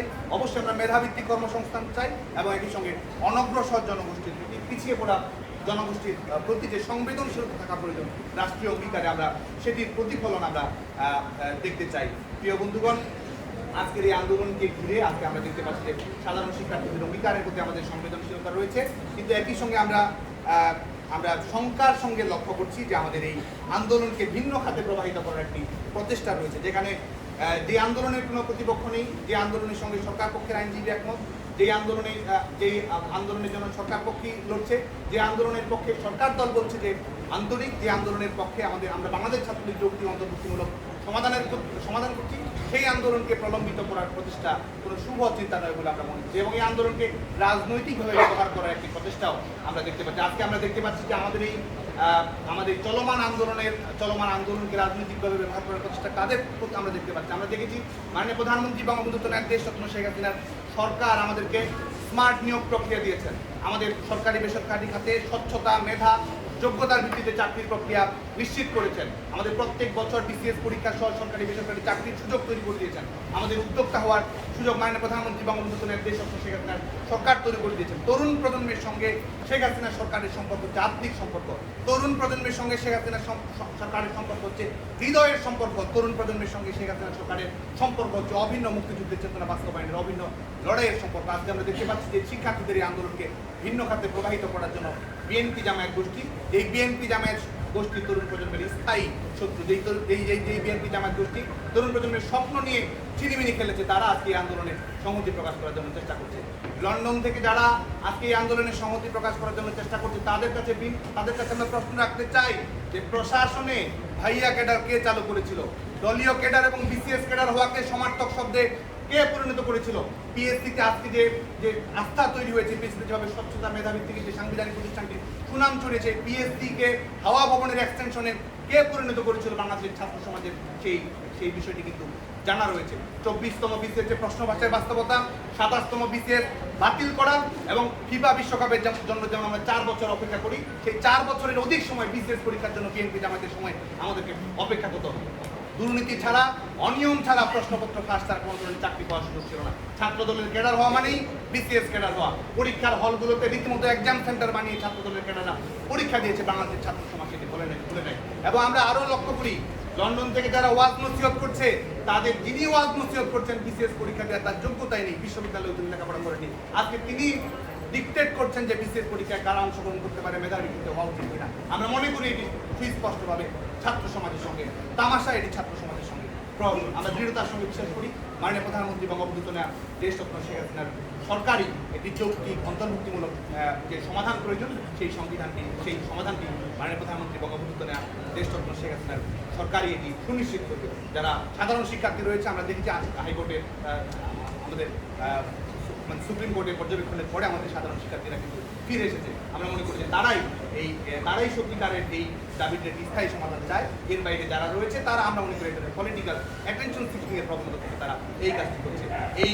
চাই। অবশ্যই আমরা মেধাভিত্তিক কর্মসংস্থান চাই এবং একই সঙ্গে অনগ্রসর জনগোষ্ঠীর প্রতি পিছিয়ে পড়া জনগোষ্ঠীর প্রতি যে সংবেদনশীলতা থাকা প্রয়োজন, রাষ্ট্রীয় অঙ্গীকারে আমরা সেটির প্রতিফলন আমরা দেখতে চাই। প্রিয় বন্ধুগণ, আজকের এই আন্দোলনকে ঘিরে আজকে আমরা দেখতে পাচ্ছি যে সাধারণ শিক্ষার্থীদের অঙ্গীকারের প্রতি আমাদের সংবেদনশীলতা রয়েছে। কিন্তু একই সঙ্গে আমরা আমরা শঙ্কার সঙ্গে লক্ষ্য করছি যে আমাদের এই আন্দোলনকে ভিন্ন খাতে প্রবাহিত করার একটি প্রচেষ্টা রয়েছে, যেখানে যে আন্দোলনের কোনো প্রতিপক্ষ নেই যে আন্দোলনের সঙ্গে সরকার পক্ষের আইনজীবী একমত। যে আন্দোলনে যে আন্দোলনের জন্য সরকার পক্ষই লড়ছে, যে আন্দোলনের পক্ষে সরকার দল বলছে যে আন্তরিক যে আন্দোলনের পক্ষে আমাদের, আমরা বাংলাদেশ ছাত্রলীগ যুক্তি অন্তর্ভুক্তিমূলক সমাধানের সমাধান করছি, সেই আন্দোলনকে প্রলম্বিত করার প্রচেষ্টা কোনো শুভ চিন্তা নয় বলে আমরা মনে করছি। এবং এই আন্দোলনকে রাজনৈতিকভাবে ব্যবহার করার একটি প্রচেষ্টাও আমরা দেখতে পাচ্ছি। আজকে আমরা দেখতে পাচ্ছি যে আমাদের এই আমাদের চলমান আন্দোলনের, চলমান আন্দোলনকে রাজনৈতিকভাবে ব্যবহার করার প্রচেষ্টা তাদের আমরা দেখতে পাচ্ছি? আমরা দেখেছি মাননীয় প্রধানমন্ত্রী বঙ্গবন্ধু তনয়ের দেশ রত্ন শেখ হাসিনার সরকার আমাদেরকে স্মার্ট নিয়োগ প্রক্রিয়া দিয়েছেন। আমাদের সরকারি বেসরকারি খাতে স্বচ্ছতা মেধা যোগ্যতার ভিত্তিতে চাকরির প্রক্রিয়া নিশ্চিত করেছেন। আমাদের প্রত্যেক বছর বিসিএস পরীক্ষা সহ সরকারি বেসরকারি চাকরির সুযোগ তৈরি করে দিয়েছেন। আমাদের উদ্যোক্তা হওয়ার সুযোগ মাননীয় প্রধানমন্ত্রী বঙ্গবন্ধু দেশ শেখ হাসিনার সরকার তৈরি করে দিয়েছেন। তরুণ প্রজন্মের সঙ্গে শেখ হাসিনার সরকারের সম্পর্ক হচ্ছে আত্মিক সম্পর্ক। তরুণ প্রজন্মের সঙ্গে শেখ হাসিনার সরকারের সম্পর্ক হচ্ছে হৃদয়ের সম্পর্ক। তরুণ প্রজন্মের সঙ্গে শেখ হাসিনার সরকারের সম্পর্ক হচ্ছে অভিন্ন মুক্তিযুদ্ধের চেতনা বাস্তবায়নের, অভিন্ন লড়াইয়ের সম্পর্ক। আজকে আমরা দেখতে পাচ্ছি যে শিক্ষার্থীদের এই আন্দোলনকে ভিন্ন খাতে প্রবাহিত করার জন্য বিএনপি জামায়াত গোষ্ঠী এই বিএনপি জামায়াত গোষ্ঠী তরুণ প্রজন্মের স্থায়ী শত্রু। যেই এই এই যেই বিএনপি জামায়াত গোষ্ঠী তরুণ প্রজন্মের স্বপ্ন নিয়ে চিনিমিনি খেলেছে, তারা আজকে এই আন্দোলনে সংহতি প্রকাশ করার জন্য চেষ্টা করছে। লন্ডন থেকে যারা আজকে এই আন্দোলনে সংহতি প্রকাশ করার জন্য চেষ্টা করছে, তাদের কাছে তাদের কাছে আমরা প্রশ্ন রাখতে চাই যে প্রশাসনে ভাইয়া ক্যাডার কে চালু করেছিল? দলীয় ক্যাডার এবং বিসিএস ক্যাডার হওয়াকে সমার্থক শব্দে কে পরিণত করেছিল? পিএসসিতে আজকে যে যে আস্থা তৈরি হয়েছে পিএসসি যেভাবে স্বচ্ছতা মেধাভিত্তিক যে সাংবিধানিক প্রতিষ্ঠানটি সুনাম ছড়িয়েছে পিএসসিকে হাওয়া ভবনের এক্সটেনশনে কে পরিণত করেছিল বাংলাদেশের ছাত্র সমাজের সেই সেই বিষয়টি কিন্তু জানা রয়েছে। চব্বিশতম বিসিএস যে প্রশ্ন ভাষায় বাস্তবতা, সাতাশতম বিসিএস বাতিল করা এবং ফিফা বিশ্বকাপের জন্য জন্য যেমন আমরা চার বছর অপেক্ষা করি, সেই চার বছরের অধিক সময় বিসিএস পরীক্ষার জন্য বিএনপি জামাতের সময় আমাদেরকে অপেক্ষা করতে হবে। দুর্নীতি ছাড়া, অনিয়ম ছাড়া প্রশ্নপত্র ফাঁস তার কোনো ধরনের চাকরি পাওয়ার সুযোগ ছিল না। ছাত্র দলের ক্যাডার হওয়া মানেই বিসিএস ক্যাডার হওয়া। পরীক্ষার হলগুলোতে রীতিমতো এক্সাম সেন্টার বানিয়ে ছাত্র দলের ক্যাডাররা পরীক্ষা দিয়েছে বাংলাদেশের ছাত্র সমাজ সেটি বলে নেয় বলে নেয় এবং আমরা আরও লক্ষ্য করি, লন্ডন থেকে যারা ওয়াজ নসিহত করছে, তাদের যিনি ওয়াজ নসিহত করছেন বিসিএস পরীক্ষা দেওয়ার তার যোগ্যতাই নেই, বিশ্ববিদ্যালয়ে তিনি লেখাপড়া করেনি। আজকে তিনি ডিকটেট করছেন যে বিসিএস পরীক্ষায় কারা অংশগ্রহণ করতে পারে, মেধাবী কিন্তু হওয়া উচিত কিনা। আমরা মনে করি এটি সুস্পষ্টভাবে ছাত্র সমাজের সঙ্গে, তামাশা এটি ছাত্র সমাজের সঙ্গে আমরা দৃঢ়তার সঙ্গে বিশ্বাস করি। মাননীয় প্রধানমন্ত্রী বঙ্গবন্ধু কন্যা দেশ রত্ন শেখ হাসিনার সরকারি একটি যৌক্তিক, অন্তর্ভুক্তিমূলক যে সমাধান প্রয়োজন, সেই সংবিধানটি, সেই সমাধানটি মাননীয় প্রধানমন্ত্রী বঙ্গবন্ধু কন্যা দেশ রত্ন শেখ হাসিনার সরকারি এটি সুনিশ্চিত করবে। যারা সাধারণ শিক্ষার্থী রয়েছে, আমরা দেখেছি হাইকোর্টের আমাদের মানে সুপ্রিম কোর্টের পর্যবেক্ষণের পরে আমাদের সাধারণ শিক্ষার্থীরা কিন্তু ফিরে এসেছে। আমরা মনে করি যে তারাই এই তারাই সত্যিকারের এই দাবিটা স্থায়ী সমাধান চায়। এর বাইরে যারা রয়েছে, তারা আমরা মনে করি পলিটিক্যাল অ্যাটেনশন এর প্রবণতা থেকে তারা এই কাজটি করছে। এই